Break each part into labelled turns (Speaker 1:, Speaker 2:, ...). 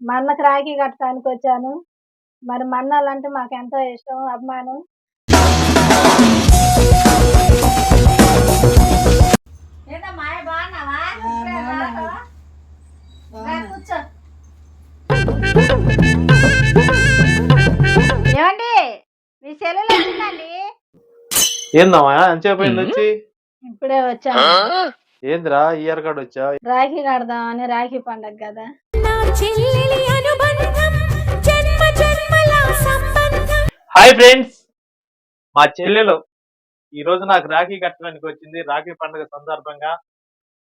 Speaker 1: మా అన్నకి రాఖీ కట్టడానికి వచ్చాను మరి మా అన్నాలంటే మాకు ఎంతో ఇష్టం అభిమానం
Speaker 2: ఏమండి మీ సెలవులు వచ్చిందండి
Speaker 3: ఏందమ్మా ఎంతసేపు అయింది వచ్చి?
Speaker 1: ఇప్పుడే వచ్చాను.
Speaker 3: ఏందిరా ఇయర్ కార్డ్ వచ్చా?
Speaker 1: రాఖీ కడదామని రాఖీ పండగ కదా.
Speaker 3: హాయ్ ఫ్రెండ్స్ మా చెల్లెలు ఈ రోజు నాకు రాఖీ కట్టడానికి వచ్చింది. రాఖీ పండుగ సందర్భంగా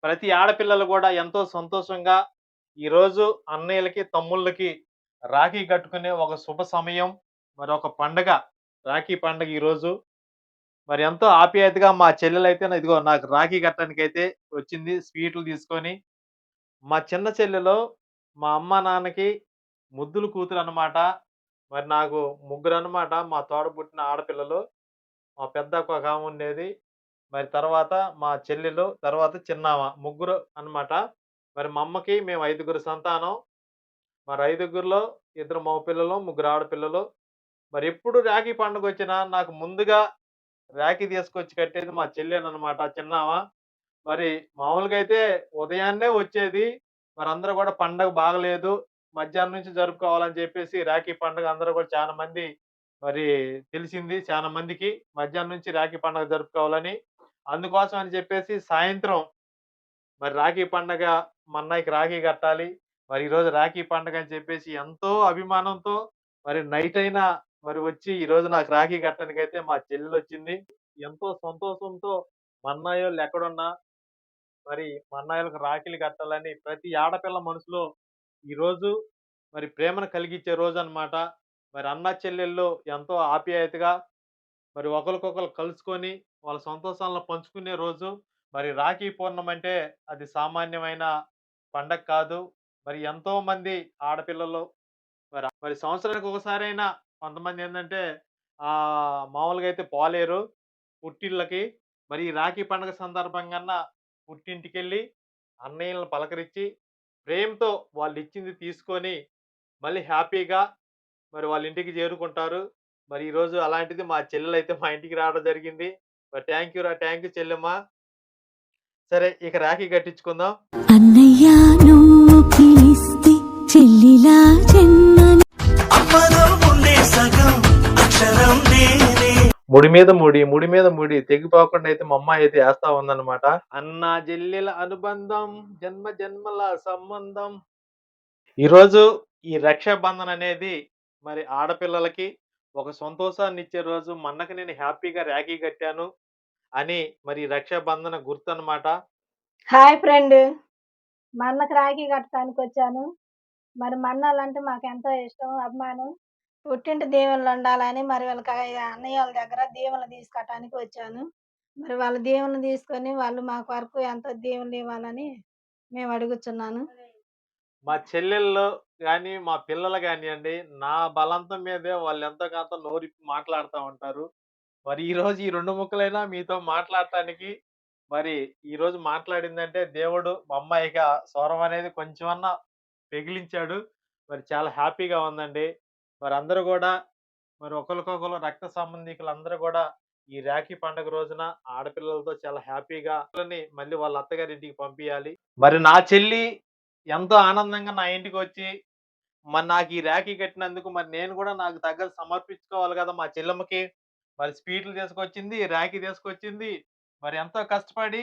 Speaker 3: ప్రతి ఆడపిల్లలు కూడా ఎంతో సంతోషంగా ఈ రోజు అన్నయ్యలకి తమ్ముళ్ళకి రాఖీ కట్టుకునే ఒక శుభ సమయం మరి ఒక పండగ రాఖీ పండగ ఈరోజు మరి ఎంతో ఆప్యాయతగా మా చెల్లెలు అయితే ఇదిగో నాకు రాఖీ కట్టడానికి అయితే వచ్చింది. స్వీట్లు తీసుకొని మా చిన్న చెల్లెలో మా అమ్మ నాన్నకి ముద్దులు కూతురు అనమాట మరి నాకు ముగ్గురు అనమాట మా తోడ పుట్టిన ఆడపిల్లలు. మా పెద్ద ఒక ఆమె ఉండేది. మరి తర్వాత మా చెల్లెలు తర్వాత చిన్నామ ముగ్గురు అన్నమాట. మరి మా అమ్మకి మేము ఐదుగురు సంతానం. మరి ఐదుగురిలో ఇద్దరు మగ పిల్లలు ముగ్గురు ఆడపిల్లలు. మరి ఎప్పుడు రాఖీ పండుగ వచ్చినా నాకు ముందుగా రాఖీ తీసుకొచ్చి కట్టేది మా చెల్లెనమాట చిన్నామ. మరి మామూలుగా అయితే ఉదయాన్నే వచ్చేది మరి అందరూ కూడా పండగ బాగలేదు. మధ్యాహ్నం నుంచి జరుపుకోవాలని చెప్పేసి రాఖీ పండుగ అందరూ కూడా చాలా మంది మరి తెలిసింది. చాలా మందికి మధ్యాహ్నం నుంచి రాఖీ పండుగ జరుపుకోవాలని. అందుకోసం అని చెప్పేసి సాయంత్రం మరి రాఖీ పండగ మా అన్నయ్యకి రాఖీ కట్టాలి. మరి ఈరోజు రాఖీ పండగ అని చెప్పేసి ఎంతో అభిమానంతో మరి నైట్ అయినా మరి వచ్చి ఈ రోజు నాకు రాఖీ కట్టడానికి అయితే మా చెల్లెలు వచ్చింది ఎంతో సంతోషంతో మా వాళ్ళు ఎక్కడున్నా మరి మన్నాయిలకు రాఖీలు కట్టాలని ప్రతి ఆడపిల్ల మనసులో ఈ రోజు మరి ప్రేమను కలిగించే రోజు అన్నమాట. మరి అన్న చెల్లెళ్ళు ఎంతో ఆప్యాయతగా మరి ఒకరికొకరు కలుసుకొని వాళ్ళ సంతోషాలను పంచుకునే రోజు. మరి రాఖీ పూర్ణం అంటే అది సామాన్యమైన పండగ కాదు. మరి ఎంతో మంది ఆడపిల్లలు మరి మరి సంవత్సరానికి ఒకసారైనా కొంతమంది ఏంటంటే మామూలుగా అయితే పోలేరు పుట్టిళ్ళకి. మరి ఈ రాఖీ పండుగ సందర్భంగా పుట్టింటికి వెళ్ళి అన్నయ్యలను పలకరించి ప్రేమతో వాళ్ళు ఇచ్చింది తీసుకొని మళ్ళీ హ్యాపీగా మరి వాళ్ళ ఇంటికి చేరుకుంటారు. మరి ఈరోజు అలాంటిది మా చెల్లెలు అయితే మా ఇంటికి రావడం జరిగింది. మరి థ్యాంక్ యూ రా థ్యాంక్ యూ చెల్లెమ్మ. సరే ఇక రాఖీ కట్టించుకుందాం.
Speaker 4: అన్నయ్య నువ్వు పిలిస్తే చెల్లిలా
Speaker 3: ముడి మీద ముడి ముడి మీద ముడి తెగిపోకుండా అయితే మా అమ్మాయి అయితే వేస్తా ఉందన్నమాట. అన్న చెల్లెల అనుబంధం జన్మ జన్మల సంబంధం. ఈరోజు ఈ రక్షాబంధన్ అనేది మరి ఆడపిల్లలకి ఒక సంతోషాన్ని ఇచ్చే రోజు మన్నకి నేను హ్యాపీగా రాఖీ కట్టాను అని మరి రక్షాబంధన గుర్తు అన్నమాట
Speaker 1: హాయ్ ఫ్రెండ్. మా అన్నకి రాఖీ కట్టడానికి వచ్చాను మరి మా అన్నాలంటే మాకు ఎంతో ఇష్టం అభిమానం. పుట్టింటి దేవుళ్ళు ఉండాలని మరి వాళ్ళకి అన్నయ్య వాళ్ళ దగ్గర దీవెనలు తీసుకోవటానికి వచ్చాను. మరి వాళ్ళ దేవుళ్ళు తీసుకొని వాళ్ళు మాకు వరకు ఎంతో దేవుళ్ళు ఇవ్వాలని మేము అడుగుతున్నాను
Speaker 3: మా చెల్లెళ్ళు కానీ మా పిల్లలు కానివ్వండి నా బలంతం మీదే వాళ్ళు ఎంతో కొంత నోరిప్పి మాట్లాడుతూ ఉంటారు. మరి ఈ రోజు ఈ రెండు ముక్కలైనా మీతో మాట్లాడటానికి మరి ఈ రోజు మాట్లాడిందంటే దేవుడు మా అమ్మాయిగా స్వరం అనేది కొంచెమన్నా పెగిలించాడు. మరి చాలా హ్యాపీగా ఉందండి. మరి అందరూ కూడా మరి ఒకరికొకరు రక్త సంబంధికులు అందరూ కూడా ఈ రాఖీ పండుగ రోజున ఆడపిల్లలతో చాలా హ్యాపీగా మళ్ళీ వాళ్ళ అత్తగారి ఇంటికి పంపించాలి మరి నా చెల్లి ఎంతో ఆనందంగా నా ఇంటికి వచ్చి మరి నాకు ఈ రాఖీ కట్టినందుకు మరి నేను కూడా నాకు దగ్గర సమర్పించుకోవాలి కదా మా చెల్లెమ్మకి. మరి స్వీట్లు తీసుకొచ్చింది రాఖీ తీసుకొచ్చింది. మరి ఎంతో కష్టపడి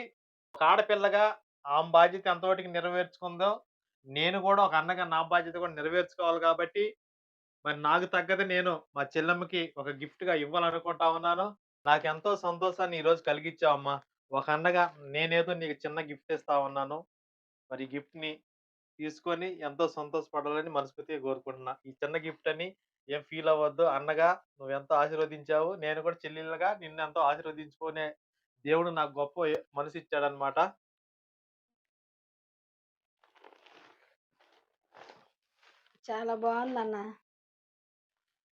Speaker 3: ఒక ఆడపిల్లగా ఆమె బాధ్యత ఎంతవరకు నెరవేర్చుకుందో నేను కూడా ఒక అన్నగా నా బాధ్యత కూడా నెరవేర్చుకోవాలి కాబట్టి మరి నాకు తగ్గది నేను మా చెల్లెమ్మకి ఒక గిఫ్ట్గా గా ఇవ్వాలనుకుంటా ఉన్నాను. నాకు ఎంతో సంతోషాన్ని ఈ రోజు కలిగించావమ్మా ఒక అన్నగా నేనేదో నీకు చిన్న గిఫ్ట్ ఇస్తా ఉన్నాను. మరి ఈ ని తీసుకొని ఎంతో సంతోషపడాలని మనస్ఫూర్తిగా కోరుకుంటున్నా. ఈ చిన్న గిఫ్ట్ అని ఏం ఫీల్ అవ్వద్దు. అన్నగా నువ్వు ఎంతో ఆశీర్వదించావు. నేను కూడా చెల్లెలుగా నిన్ను ఎంతో ఆశీర్వదించుకునే దేవుడు నాకు గొప్ప మనసు ఇచ్చాడనమాట
Speaker 1: చాలా బాగుందన్న.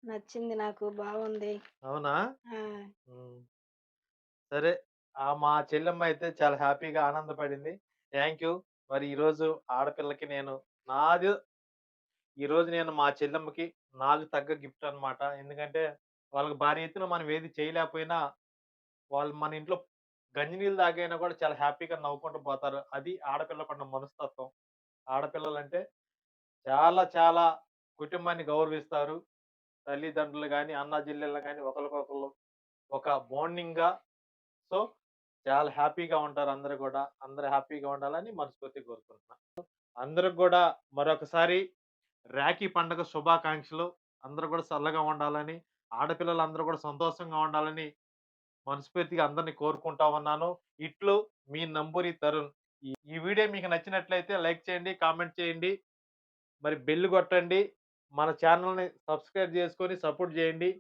Speaker 1: నచ్చింది నాకు బాగుంది.
Speaker 3: అవునా?
Speaker 1: ఆ.
Speaker 3: సరే ఆ మా చెల్లెమ్మ అయితే చాలా హ్యాపీగా ఆనందపడింది. Thank you. మరి ఈరోజు ఆడపిల్లకి నేను నాది ఈ రోజు నేను మా చెల్లెమ్మకి నాకు తగ్గ గిఫ్ట్ అన్నమాట. ఎందుకంటే వాళ్ళకి భారీ ఎత్తున మనం ఏది చేయలేకపోయినా వాళ్ళు మన ఇంట్లో గంజి నీళ్ళు తాగైనా కూడా చాలా హ్యాపీగా నవ్వుకుంటూ పోతారు. అది ఆడపిల్లకున్న మనస్తత్వం. ఆడపిల్లలు అంటే చాలా చాలా కుటుంబాన్ని గౌరవిస్తారు. తల్లిదండ్రులు కానీ అన్న జిల్లెలు కానీ ఒకరికొకరు ఒక బాండింగ్గా. సో చాలా హ్యాపీగా ఉంటారు అందరూ కూడా. అందరు హ్యాపీగా ఉండాలని మనస్ఫూర్తి కోరుకుంటున్నాను అందరికి కూడా మరొకసారి రాఖీ పండుగ శుభాకాంక్షలు. అందరూ కూడా చల్లగా ఉండాలని ఆడపిల్లలు అందరూ కూడా సంతోషంగా ఉండాలని మనస్ఫూర్తిగా అందరినీ కోరుకుంటా ఉన్నాను. ఇట్లు మీ నంబూరి తరుణ్. ఈ ఈ వీడియో మీకు నచ్చినట్లయితే లైక్ చేయండి కామెంట్ చేయండి. మరి బెల్ కొట్టండి. మన ఛానల్ని సబ్స్క్రైబ్ చేసుకొని సపోర్ట్ చేయండి.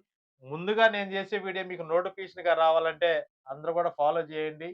Speaker 3: ముందుగా నేను చేసే వీడియో మీకు నోటిఫికేషన్గా రావాలంటే అందరూ కూడా ఫాలో చేయండి.